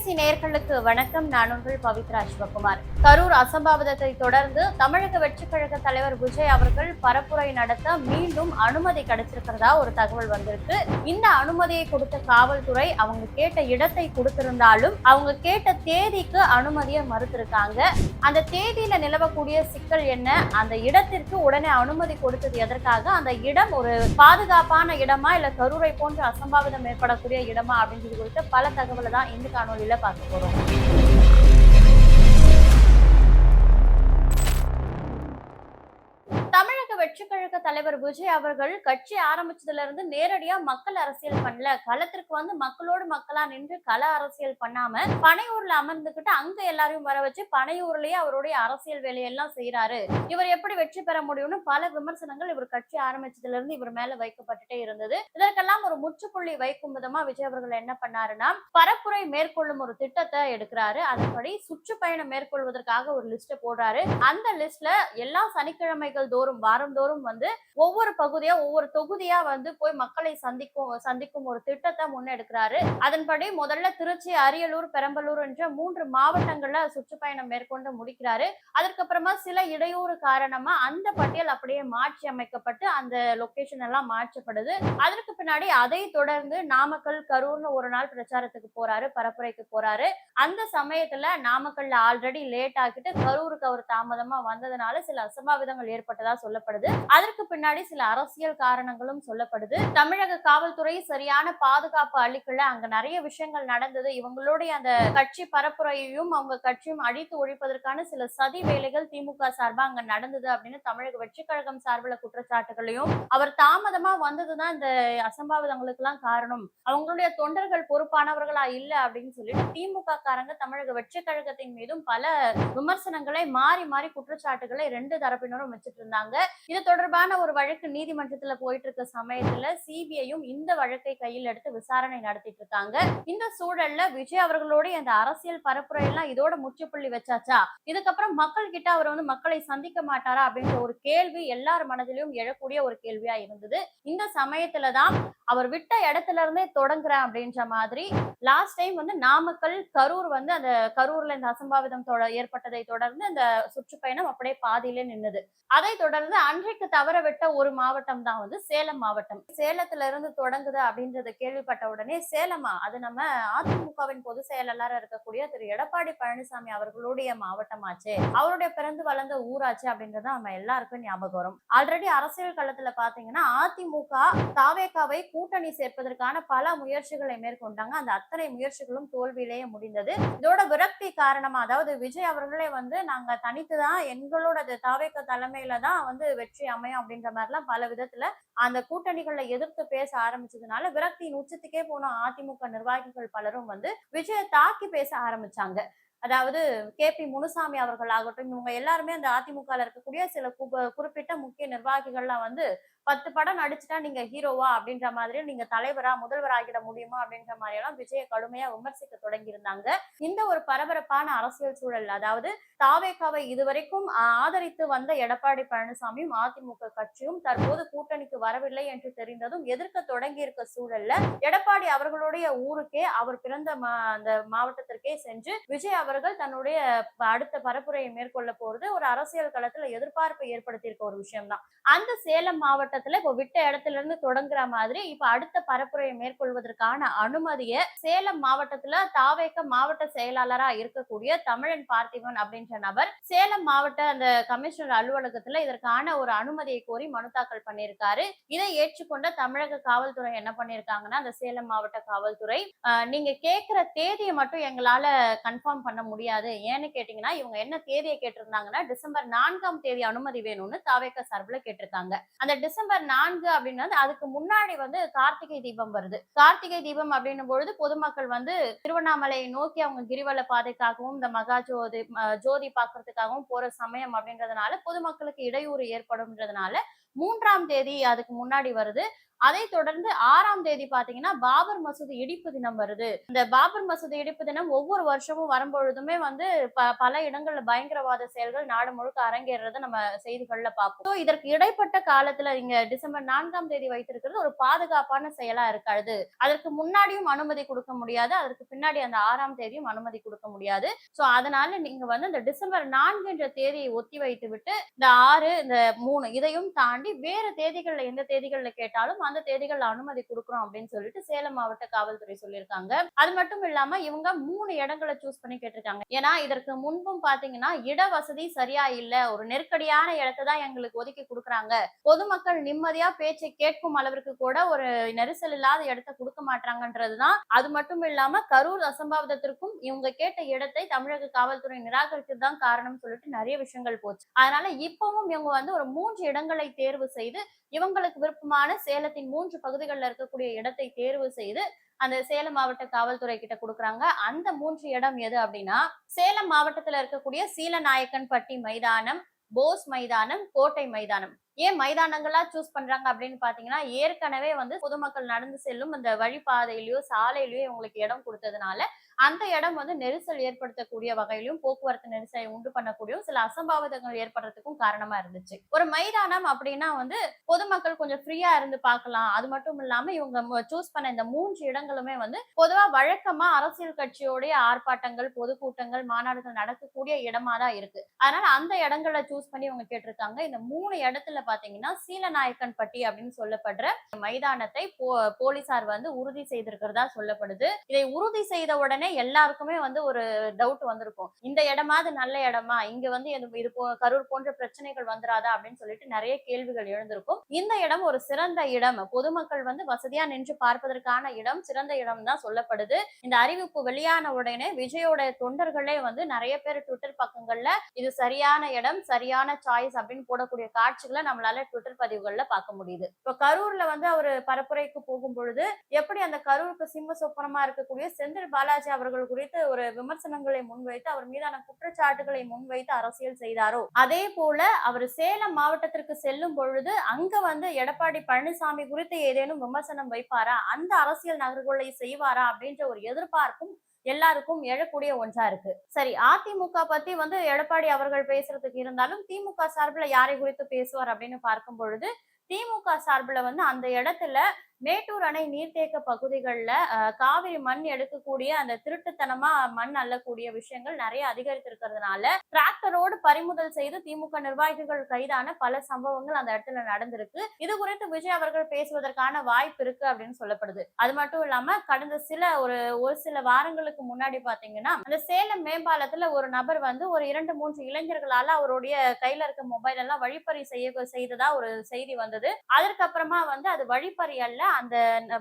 தொலைபேசி நேர்களுக்கு வணக்கம். நான் உங்கள் பவித்ரா சிவகுமார். கரூர் அசம்பாவிதத்தை தொடர்ந்து தமிழக வெற்றிக்கழக தலைவர் விஜய் அவர்கள் பரப்புரை நடத்த மீண்டும் அனுமதி கிடைச்சிருக்கிறதா ஒரு தகவல் வந்திருக்கு. இந்த அனுமதியை கொடுத்த காவல்துறை அவங்க கேட்ட இடத்தை கொடுத்திருந்தாலும் அவங்க கேட்ட தேதிக்கு அனுமதியை மறுத்திருக்காங்க. அந்த தேதியில நிலவக்கூடிய சிக்கல் என்ன? அந்த இடத்திற்கு உடனே அனுமதி கொடுத்தது எதற்காக? அந்த இடம் ஒரு பாதுகாப்பான இடமா? இல்ல கரூரை போன்ற அசம்பாவிதம் ஏற்படக்கூடிய இடமா? அப்படின்றது குறித்த பல தகவலை தான் இந்த காணொலியில் பார்க்க போறோம். தமிழக கழக தலைவர் விஜய் அவர்கள் கட்சி ஆரம்பிச்சதுல இருந்து நேரடியா மக்கள் அரசியல் பண்ணல. களத்திற்கு வந்து மக்களோடு மக்களா நின்று கள அரசியல் பண்ணாம பனையூர்ல அமர்ந்துகிட்டு அங்க எல்லாரையும் வர வச்சு பனையூர்லயே அவருடைய அரசியல் வேலையெல்லாம் செய்யறாரு இவர் எப்படி வெற்றி பெற முடியும்னு பல விமர்சனங்கள் இவர் கட்சி ஆரம்பிச்சதுல இருந்து இவர் மேல வைக்கப்பட்டுட்டே இருந்தது. இதற்கெல்லாம் ஒரு முற்றுப்புள்ளி வைக்கும் விதமா விஜய் அவர்கள் என்ன பண்ணாருன்னா பரப்புரை மேற்கொள்ளும் ஒரு திட்டத்தை எடுக்கிறாரு. அதன்படி சுற்றுப்பயணம் மேற்கொள்வதற்காக ஒரு லிஸ்ட போடுறாரு. அந்த லிஸ்ட்ல எல்லா சனிக்கிழமைகள் தோறும் வாரந்தோறும் வந்து ஒவ்வொரு பகுதியா ஒவ்வொரு தொகுதியா வந்து போய் மக்களை சந்திக்கும் சந்திக்கும் ஒரு திட்டத்தை முன்னெடுக்கிறாரு. அதன்படி முதல்ல திருச்சி அரியலூர் பெரம்பலூர் என்ற மூன்று மாவட்டங்கள்ல சுற்றுப்பயணம் மேற்கொண்டு முடிக்கிறாரு. அதற்கப்புறமா சில இடையூறு காரணமா அந்த பட்டியல் அப்படியே மாற்றி அமைக்கப்பட்டு அந்த லொகேஷன் எல்லாம் மாற்றப்படுது. அதற்கு பின்னாடி அதை தொடர்ந்து நாமக்கல் கரூர்னு ஒரு நாள் பிரச்சாரத்துக்கு போறாரு பரப்புரைக்கு போறாரு. அந்த சமயத்துல நாமக்கல்ல ஆல்ரெடி லேட் ஆகிட்டு கரூருக்கு அவர் தாமதமா வந்ததுனால சில அசம்பாவிதங்கள் ஏற்பட்டதா சொல்லப்படுது. அதற்கு பின்னாடி சில அரசியல் காரணங்களும் சொல்லப்படுது. தமிழக காவல்துறை சரியான பாதுகாப்பு அளிக்கல. அங்க நிறைய விஷயங்கள் நடந்தது. இவங்களுடைய அந்த கட்சி பரப்புரையையும் அவங்க கட்சியும் அழித்து ஒழிப்பதற்கான சில சதி வேலைகள் திமுக சார்பா அங்க நடந்தது அப்படின்னு தமிழக வெற்றி கழகம் சார்பில் குற்றச்சாட்டுகளையும் அவர் தாமதமா வந்ததுதான் இந்த அசம்பாவிதங்களுக்கு எல்லாம் காரணம். அவங்களுடைய தொண்டர்கள் பொறுப்பானவர்களா இல்ல அப்படின்னு சொல்லிட்டு திமுக காரங்க தமிழக வெற்றி கழகத்தின் மீதும் பல விமர்சனங்களை மாறி மாறி குற்றச்சாட்டுகளை ரெண்டு தரப்பினரும் வச்சுட்டு இருந்தாங்க. இது தொடர்பான ஒரு வழக்கு நீதிமன்றத்துல போயிட்டு இருக்க சமயத்துல சிபிஐயும் இந்த வழக்கை கையில் எடுத்து விசாரணை நடத்திட்டு இருக்காங்க இந்த சூழல்ல விஜய் அவர்களோட அந்த அரசியல் பரப்புரை எல்லாம் இதோட முற்றுப்புள்ளி வச்சாச்சா? இதுக்கப்புறம் மக்கள் கிட்ட அவர் வந்து மக்களை சந்திக்க மாட்டாரா அப்படின்ற ஒரு கேள்வி எல்லார் மனதிலும் எழக்கூடிய ஒரு கேள்வியா இருந்தது. இந்த சமயத்துலதான் அவர் விட்ட இடத்துல இருந்தே தொடங்குறேன் அப்படின்ற மாதிரி லாஸ்ட் டைம் வந்து நாமக்கல் கரூர் வந்து அந்த கரூர்ல இந்த அசம்பாவிதம் ஏற்பட்டதை தொடர்ந்து அந்த சுற்றுப்பயணம் அப்படியே பாதியிலே நின்னது. அதை தொடர்ந்து அன்றைக்கு தவற விட்ட ஒரு மாவட்டம் தான் வந்து சேலம் மாவட்டம். சேலத்துல இருந்து தொடங்குது அப்படின்றத கேள்விப்பட்ட உடனே சேலமா? அது நம்ம அதிமுகவின் பொதுச் செயலாளராக இருக்கக்கூடிய திரு. எடப்பாடி பழனிசாமி அவர்களுடைய மாவட்டமாச்சு. அவருடைய பிறந்து வளர்ந்த ஊராச்சு அப்படின்றத நம்ம எல்லாருக்கும் ஞாபகம் வரும். ஆல்ரெடி அரசியல் களத்துல பாத்தீங்கன்னா அதிமுக தாவேக்காவை கூட்டணி சேர்ப்பதற்கான பல முயற்சிகளை மேற்கொண்டாங்க. அந்த அத்தனை முயற்சிகளும் தோல்வியிலேயே முடிந்தது. இதோட விரக்தி காரணமா அதாவது விஜய் அவர்களே வந்து நாங்க தனித்துதான் எங்களோட தாவேக்க தலைமையில தான் வந்து வெற்றி அமையும் அப்படின்ற மாதிரிலாம் பல விதத்துல அந்த கூட்டணிகளை எதிர்த்து பேச ஆரம்பிச்சதுனால விரக்தியின் உச்சத்துக்கே போன அதிமுக நிர்வாகிகள் பலரும் வந்து விஜய தாக்கி பேச ஆரம்பிச்சாங்க. அதாவது கே பி முனுசாமி அவர்கள் ஆகட்டும் இவங்க எல்லாருமே அந்த அதிமுகல இருக்கக்கூடிய சில குறிப்பிட்ட முக்கிய நிர்வாகிகள்லாம் வந்து பத்து படம் நடிச்சுட்டா நீங்க ஹீரோவா அப்படின்ற மாதிரி நீங்க தலைவரா முதல்வர் ஆகிட முடியுமா அப்படின்ற மாதிரி எல்லாம் விஜய கடுமையா விமர்சிக்க தொடங்கி இருந்தாங்க இந்த ஒரு பரபரப்பான அரசியல் சூழல் அதாவது தாவேகாவை இதுவரைக்கும் ஆதரித்து வந்த எடப்பாடி பழனிசாமியும் அதிமுக கட்சியும் தற்போது கூட்டணிக்கு வரவில்லை என்று தெரிந்ததும் எதிர்க்க தொடங்கி இருக்க சூழல்ல எடப்பாடி அவர்களுடைய ஊருக்கே அவர் பிறந்த மா- அந்த மாவட்டத்திற்கே சென்று விஜய் அவர்கள் தன்னுடைய அடுத்த பரப்புரையை மேற்கொள்ள போறது ஒரு அரசியல் களத்துல எதிர்பார்ப்பை ஏற்படுத்தியிருக்க ஒரு விஷயம்தான். அந்த சேலம் மாவட்ட மாவட்டத்துல இப்போ விட்ட இடத்துல இருந்து தொடங்குற மாதிரி இப்ப அடுத்த பரப்புரையை மேற்கொள்வதற்கான அனுமதியை சேலம் மாவட்டத்துல தாவேக்க மாவட்ட செயலாளரா இருக்கக்கூடிய தமிழன் பார்த்திபன் அப்படின்ற நபர் சேலம் மாவட்ட அந்த கமிஷனர் அலுவலகத்துல இதற்கான ஒரு அனுமதியை கோரி மனு தாக்கல் பண்ணியிருக்காரு. இதை ஏற்றுக்கொண்ட தமிழக காவல்துறை என்ன பண்ணிருக்காங்கன்னா அந்த சேலம் மாவட்ட காவல்துறை நீங்க கேட்கிற தேதியை மட்டும் எங்களால கன்ஃபார்ம் பண்ண முடியாது. ஏன்னு கேட்டீங்கன்னா இவங்க என்ன தேதியை கேட்டிருந்தாங்கன்னா டிசம்பர் நான்காம் தேதி அனுமதி வேணும்னு தாவேக்க சார்பில் கேட்டிருக்காங்க. அந்த டிசம்பர் டிசம்பர் நான்கு அப்படின்னா அதுக்கு முன்னாடி வந்து கார்த்திகை தீபம் வருது. கார்த்திகை தீபம் அப்படின்னும் பொழுது பொதுமக்கள் வந்து திருவண்ணாமலையை நோக்கி அவங்க கிரிவல பாதைக்காகவும் இந்த மகா ஜோதி ஜோதி பார்க்கறதுக்காகவும் போற சமயம் அப்படின்றதுனால பொதுமக்களுக்கு இடையூறு ஏற்படும்ன்றதுனால மூன்றாம் தேதி அதுக்கு முன்னாடி வருது. அதை தொடர்ந்து ஆறாம் தேதி பாத்தீங்கன்னா பாபர் மசூதி இடிப்பு தினம் வருது. இந்த பாபர் மசூதி இடிப்பு தினம் ஒவ்வொரு வருஷமும் வரும்பொழுதுமே வந்து ப- பல இடங்கள்ல பயங்கரவாத செயல்கள் நாடு முழுக்க அரங்கேறத நம்ம செய்திகள்ல பார்ப்போம் இதற்கு இடைப்பட்ட காலத்துல இங்க டிசம்பர் நான்காம் தேதி வைத்திருக்கிறது ஒரு பாதுகாப்பான செயலா இருக்காது. அதற்கு முன்னாடியும் அனுமதி கொடுக்க முடியாது. அதற்கு பின்னாடி அந்த ஆறாம் தேதியும் அனுமதி கொடுக்க முடியாது. சோ அதனால நீங்க வந்து இந்த டிசம்பர் நான்கு என்ற தேதியை ஒத்தி வைத்து விட்டு இந்த ஆறு இந்த மூணு இதையும் தாண்டி வேற தேதிகள்ல எந்த தேதிகள்ல கேட்டாலும் அந்த தேதிகள்ல அனுமதி கொடுக்குறோம் அப்படின்னு சொல்லிட்டு சேலம் மாவட்ட காவல்துறை சொல்லியிருக்காங்க. அது மட்டும் இல்லாம இவங்க மூணு இடங்களை சூஸ் பண்ணி கேட்டிருக்காங்க. ஏன்னா இதற்கு முன்பும் பாத்தீங்கன்னா இட வசதி சரியா இல்ல. ஒரு நெருக்கடியான இடத்தை தான் எங்களுக்கு ஒதுக்கி கொடுக்குறாங்க. பொதுமக்கள் நிம்மதியா பேச்சை கேட்கும் அளவிற்கு கூட ஒரு நெரிசல் இல்லாத இடத்தை கொடுக்க மாட்டாங்கன்றதுதான் அது மட்டும் இல்லாம கரூர் அசம்பாவிதத்திற்கும் இவங்க கேட்ட இடத்தை தமிழக காவல்துறை நிராகரித்தது தான் காரணம் சொல்லிட்டு நிறைய விஷயங்கள் போச்சு. அதனால இப்பவும் இவங்க வந்து ஒரு மூன்று இடங்களை தேர்வு செய்து இவங்களுக்கு விருப்பமான சேலத்தின் மூன்று பகுதிகளில் இருக்கக்கூடிய இடத்தை தேர்வு செய்து அந்த சேலம் மாவட்ட காவல்துறை கிட்ட கொடுக்குறாங்க. அந்த மூன்று இடம் எது அப்படின்னா சேலம் மாவட்டத்துல இருக்கக்கூடிய சீலநாயக்கன்பட்டி மைதானம் போஸ் மைதானம் கோட்டை மைதானம். ஏன் மைதானங்களா சூஸ் பண்றாங்க அப்படின்னு பாத்தீங்கன்னா ஏற்கனவே வந்து பொதுமக்கள் நடந்து செல்லும் அந்த வழிபாதையிலயோ சாலையிலயோ இவங்களுக்கு இடம் கொடுத்ததுனால அந்த இடம் வந்து நெரிசல் ஏற்படுத்தக்கூடிய வகையிலும் போக்குவரத்து நெரிசலை உண்டு பண்ணக்கூடிய சில அசம்பாவிதங்கள் ஏற்படுறதுக்கும் காரணமா இருந்துச்சு. ஒரு மைதானம் அப்படின்னா வந்து பொதுமக்கள் கொஞ்சம் ஃப்ரீயா இருந்து பார்க்கலாம். அது மட்டும் இல்லாம இவங்க சூஸ் பண்ண இந்த மூன்று இடங்களுமே வந்து பொதுவா வழக்கமா அரசியல் கட்சியோடைய ஆர்ப்பாட்டங்கள் பொதுக்கூட்டங்கள் மாநாடுகள் நடக்கக்கூடிய இடமா தான் இருக்கு. அதனால அந்த இடங்களை சூஸ் பண்ணி இவங்க கேட்டிருக்காங்க. இந்த மூணு இடத்துல பாத்தீங்கன்னா சீலநாயக்கன்பட்டி அப்படின்னு சொல்லப்படுற மைதானத்தை போ- போலீசார் வந்து உறுதி செய்திருக்கிறதா சொல்லப்படுது. இதை உறுதி செய்த உடனே எல்லாருக்குமே வந்து ஒரு டவுட் வந்திருக்கும். இந்த இடமாவது நல்ல இடமா? இங்க வந்து இது கரூர் போன்ற பிரச்சனைகள் வந்துராதா? அப்படின்னு சொல்லிட்டு நிறைய கேள்விகள் எழுந்திருக்கும். இந்த இடம் ஒரு சிறந்த இடம். பொதுமக்கள் வந்து வசதியா நின்று பார்ப்பதற்கான இடம் சிறந்த இடம் தான் சொல்லப்படுது. இந்த அறிவிப்பு வெளியான உடனே விஜயோட தொண்டர்களே வந்து நிறைய பேர் ட்விட்டர் பக்கங்கள்ல இது சரியான இடம் சரியான சாய்ஸ் அப்படின்னு போடக்கூடிய காட்சிகளை நம்மளால ட்விட்டர் பதிவுகள்ல பார்க்க முடியுது. இப்போ கரூர்ல வந்து அவர் பரப்புரைக்கு போகும் பொழுது எப்படி அந்த கரூருக்கு சிம்ம சொப்பனமா இருக்கக்கூடிய செந்தில் பாலாஜி அவர்கள் குறித்து ஒரு விமர்சனங்களை முன்வைத்து அவர் மீதான குற்றச்சாட்டுகளை முன்வைத்து அரசியல் செய்தாரோ? அதே போல அவர் சேலம் மாவட்டத்திற்கு செல்லும் பொழுது அங்க வந்து எடப்பாடி பழனிசாமி குறித்து ஏதேனும் விமர்சனம் வைப்பாரா? அந்த அரசியல் நகர்வுகளை செய்வாரா? அப்படின்ற ஒரு எதிர்பார்ப்பும் எல்லாருக்கும் எழக்கூடிய ஒன்றா இருக்கு. சரி அதிமுக பத்தி வந்து எடப்பாடி அவர்கள் பேசுறதுக்கு இருந்தாலும் திமுக சார்பில் யாரை குறித்து பேசுவார் அப்படின்னு பார்க்கும் பொழுது திமுக சார்பில் வந்து அந்த இடத்துல மேட்டூர் அணை நீர்த்தேக்க பகுதிகளில் காவிரி மண் எடுக்கக்கூடிய அந்த திருட்டுத்தனமா மண் அள்ளக்கூடிய விஷயங்கள் நிறைய அதிகரித்திருக்கிறதுனால டிராக்டரோடு பறிமுதல் செய்து திமுக நிர்வாகிகள் கைதான பல சம்பவங்கள் அந்த இடத்துல நடந்திருக்கு. இது குறித்து விஜய் அவர்கள் பேசுவதற்கான வாய்ப்பு இருக்கு அப்படின்னு சொல்லப்படுது. அது மட்டும் இல்லாம கடந்த சில ஒரு ஒரு சில வாரங்களுக்கு முன்னாடி பாத்தீங்கன்னா அந்த சேலம் மேம்பாலத்துல ஒரு நபர் வந்து ஒரு இரண்டு மூன்று இளைஞர்களால அவருடைய கையில இருக்க மொபைல் எல்லாம் வழிப்பறி செய்ய செய்ததா ஒரு செய்தி வந்தது. அதற்கப்புறமா வந்து அது வழிப்பறி அல்ல அந்த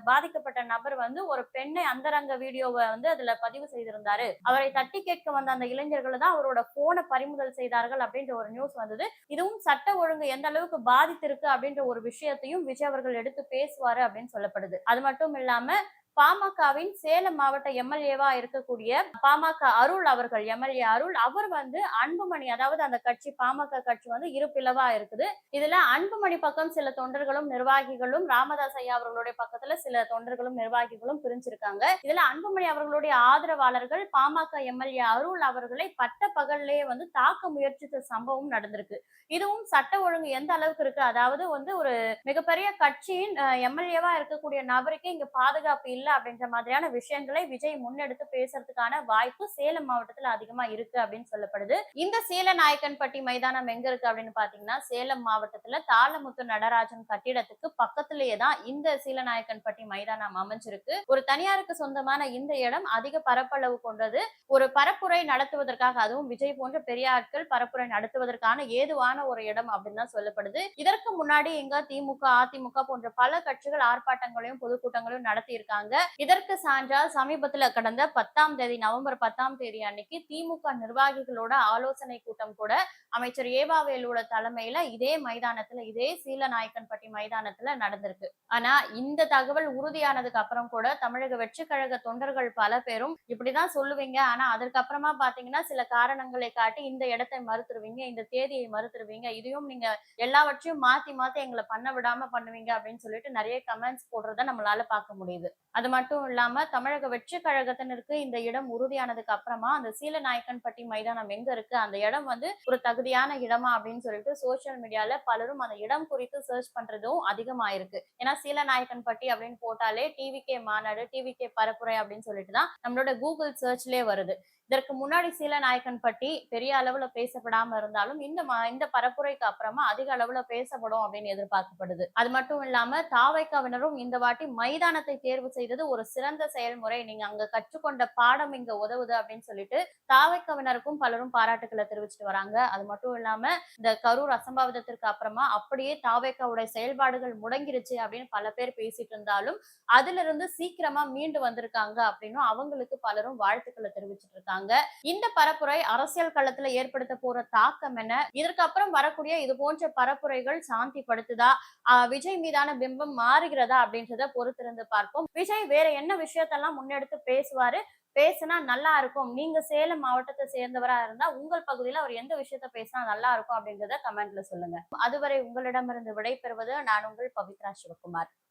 பாதிக்கப்பட்ட நபர் வந்து ஒரு பெண்ணை அந்தரங்க வீடியோவை வந்து அதுல பதிவு செய்திருந்தாரு. அவரை தட்டி கேட்க வந்த அந்த இளைஞர்கள் தான் அவரோட போனை பறிமுதல் செய்தார்கள் அப்படின்ற ஒரு நியூஸ் வந்தது. இதுவும் சட்ட ஒழுங்கு எந்த அளவுக்கு பாதித்திருக்கு அப்படின்ற ஒரு விஷயத்தையும் விஜய் அவர்கள் எடுத்து பேசுவாரு அப்படின்னு சொல்லப்படுது. அது மட்டும் இல்லாம பாமகவின் சேலம் மாவட்ட எம்எல்ஏவா இருக்கக்கூடிய பாமக அருள் அவர்கள் எம்எல்ஏ அருள் அவர் வந்து அன்புமணி அதாவது அந்த கட்சி பாமக கட்சி வந்து இரு பிளவா இருக்குது. இதுல அன்புமணி பக்கம் சில தொண்டர்களும் நிர்வாகிகளும் ராமதாஸ் ஐயா அவர்களுடைய பக்கத்துல சில தொண்டர்களும் நிர்வாகிகளும் பிரிஞ்சிருக்காங்க. இதுல அன்புமணி அவர்களுடைய ஆதரவாளர்கள் பாமக எம்எல்ஏ அருள் அவர்களை பட்ட பகல்லே வந்து தாக்க முயற்சித்த சம்பவம் நடந்திருக்கு. இதுவும் சட்ட ஒழுங்கு எந்த அளவுக்கு இருக்கு? அதாவது வந்து ஒரு மிகப்பெரிய கட்சியின் எம்எல்ஏவா இருக்கக்கூடிய நபருக்கு இங்க பாதுகாப்பு இல்லை அப்படின்ற மாதிரியான விஷயங்களை விஜய் முன்னெடுத்து பேசுறதுக்கான வாய்ப்பு சேலம் மாவட்டத்துல அதிகமா இருக்கு அப்படின்னு சொல்லப்படுது. இந்த சீலநாயக்கன்பட்டி மைதானம் எங்க இருக்கு அப்படின்னு பாத்தீங்கன்னா சேலம் மாவட்டத்துல தாளமுத்து நடராஜன் கட்டிடத்துக்கு பக்கத்திலேயே தான் இந்த சீலநாயக்கன்பட்டி மைதானம் அமைஞ்சிருக்கு. ஒரு தனியாருக்கு சொந்தமான இந்த இடம் அதிக பரப்பளவு கொண்டது. ஒரு பரப்புரை நடத்துவதற்காக அதுவும் விஜய் போன்ற பெரிய ஆட்கள் பரப்புரை நடத்துவதற்கான ஏதுவான ஒரு இடம் அப்படின்னு தான் சொல்லப்படுது. இதற்கு முன்னாடி எங்க திமுக அதிமுக போன்ற பல கட்சிகள் ஆர்ப்பாட்டங்களையும் பொதுக்கூட்டங்களையும் நடத்தி இருக்காங்க இதற்கு சான்றா சமீபத்துல கடந்த பத்தாம் தேதி நவம்பர் பத்தாம் தேதி அன்னைக்கு திமுக நிர்வாகிகளோட ஆலோசனை கூட்டம் கூட அமைச்சர் ஏவாவேலோட தலைமையில இதே மைதானத்துல இதே சீலநாயக்கன்பட்டி மைதானத்துல நடந்திருக்கு. ஆனா இந்த தகவல் உறுதியானதுக்கு அப்புறம் கூட தமிழக வெற்றி கழக தொண்டர்கள் பல பேரும் இப்படிதான் சொல்லுவீங்க. ஆனா அதற்கப்புறமா பாத்தீங்கன்னா சில காரணங்களை காட்டி இந்த இடத்தை மறுத்துருவீங்க இந்த தேதியை மறுத்துருவீங்க இதையும் நீங்க எல்லாவற்றையும் மாத்தி மாத்தி எங்களை பண்ண விடாம பண்ணுவீங்க அப்படின்னு சொல்லிட்டு நிறைய கமெண்ட்ஸ் போடுறத நம்மளால பார்க்க முடியுது. அது மட்டும் இல்லாம தமிழக வெற்றி கழகத்தினருக்கு இந்த இடம் உறுதியானதுக்கு அப்புறமா அந்த சீலநாயக்கன்பட்டி மைதானம் எங்க இருக்கு? அந்த இடம் வந்து ஒரு தகுதியான இடமா அப்படின்னு சொல்லிட்டு சோசியல் மீடியால பலரும் அந்த இடம் குறித்து சர்ச் பண்றதும் அதிகமாயிருக்கு. ஏன்னா சீலநாயக்கன்பட்டி அப்படின்னு போட்டாலே டிவிகே மாநாடு டிவிகே பரப்புரை அப்படின்னு சொல்லிட்டு தான் நம்மளோட கூகுள் சர்ச்லயே வருது. இதற்கு முன்னாடி சீலநாயக்கன்பட்டி பெரிய அளவுல பேசப்படாம இருந்தாலும் இந்த இந்த பரப்புரைக்கு அப்புறமா அதிக அளவுல பேசப்படும் அப்படின்னு எதிர்பார்க்கப்படுது. அது மட்டும் இல்லாம தாவைக்காவினரும் இந்த வாட்டி மைதானத்தை தேர்வு செய்தது ஒரு சிறந்த செயல்முறை. நீங்க அங்க கற்றுக்கொண்ட பாடம் இங்க உதவுது அப்படின்னு சொல்லிட்டு தாவைக்காவினருக்கும் பலரும் பாராட்டுக்களை தெரிவிச்சிட்டு வராங்க. அது மட்டும் இல்லாம இந்த கரூர் அசம்பாவிதத்திற்கு அப்புறமா அப்படியே தாவேக்காவுடைய செயல்பாடுகள் முடங்கிருச்சு அப்படின்னு பல பேர் பேசிட்டு இருந்தாலும் அதுல இருந்து சீக்கிரமா மீண்டு வந்திருக்காங்க அப்படின்னு அவங்களுக்கு பலரும் வாழ்த்துக்களை தெரிவிச்சிட்டு இருக்காங்க. இந்த பரப்புரை அரசியல் களத்துல ஏற்படுத்த போற தாக்கம் என்ன? இதற்கு அப்புறம் வரக்கூடிய இது போன்ற பரப்புரைகள் சாந்தி படுத்துதா ஆஹ் விஜய் மீதான பிம்பம் மாறுகிறதா அப்படின்றத பொறுத்திருந்து பார்ப்போம். விஜய் வேற என்ன விஷயத்தெல்லாம் முன்னெடுத்து பேசுவாரு? பேசினா நல்லா இருக்கும். நீங்க சேலம் மாவட்டத்தை சேர்ந்தவரா இருந்தா உங்கள் பகுதியில அவர் எந்த விஷயத்த பேசினா நல்லா இருக்கும் அப்படின்றத கமெண்ட்ல சொல்லுங்க. அதுவரை உங்களிடமிருந்து விடைபெறுவது நான் உங்கள் பவித்ரா சிவகுமார்.